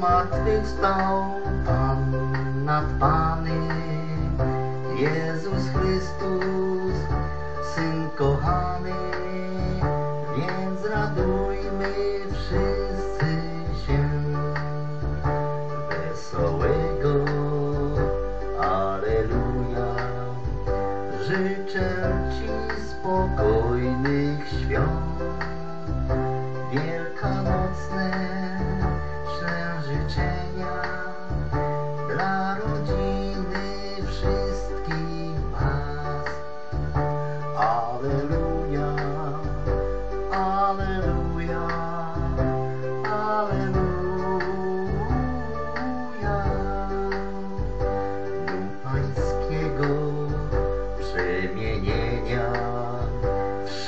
zmartwychwstał Pan nad Pany, Jezus Chrystus, Syn kochany, więc radujmy wszyscy się wesołego. Alleluja. Życzę Ci spokojnych świąt,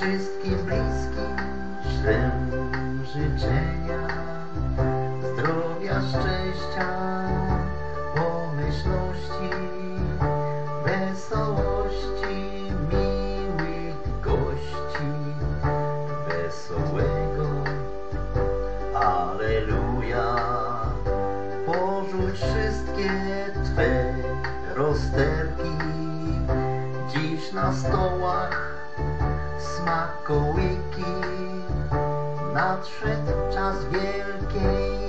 wszystkim bliskim ślę życzenia zdrowia, szczęścia, pomyślności, wesołości, miłych gości, wesołego. Alleluja. Porzuć wszystkie Twe rozterki, dziś na stołach smakołyki. Nadszedł czas wielkiej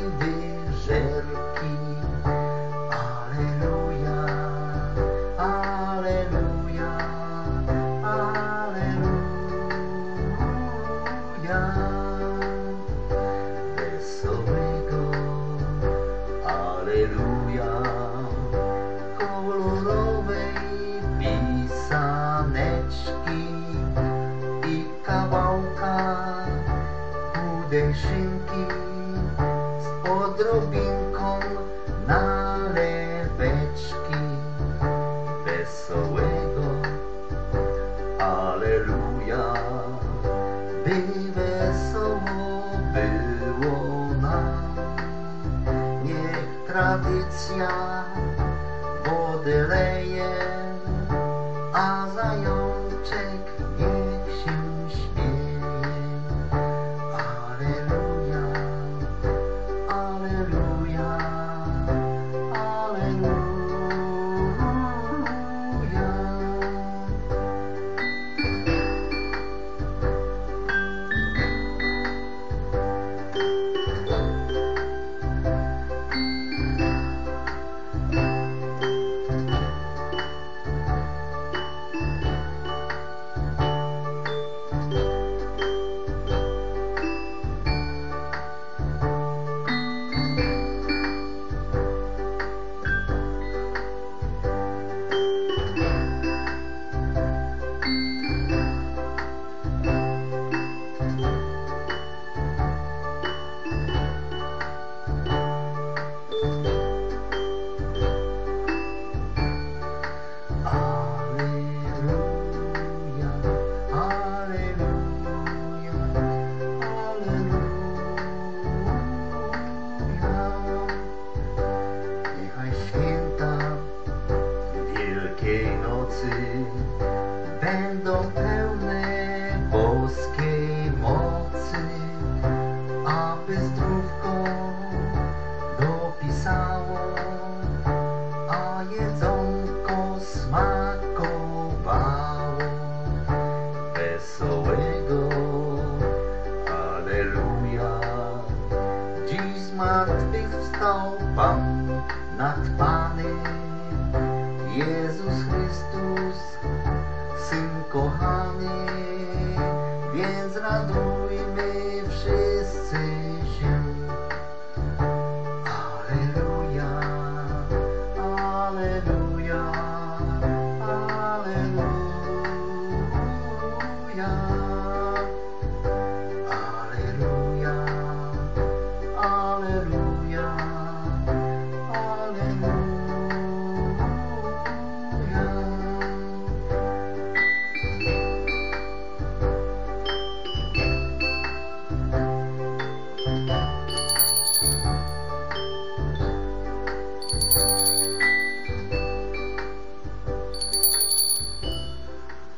szynki z odrobinką naleweczki wesołego Alleluja by wesoło było nam. Niech tradycja wody leje a zajączek Będą pełne boskiej mocy, aby zdrówko dopisało, a jedzonko smakowało wesołego Alleluja. Dziś zmartwychwstał Pan nad Pany, Jezus Chrystus, Syn kochany, więc raduj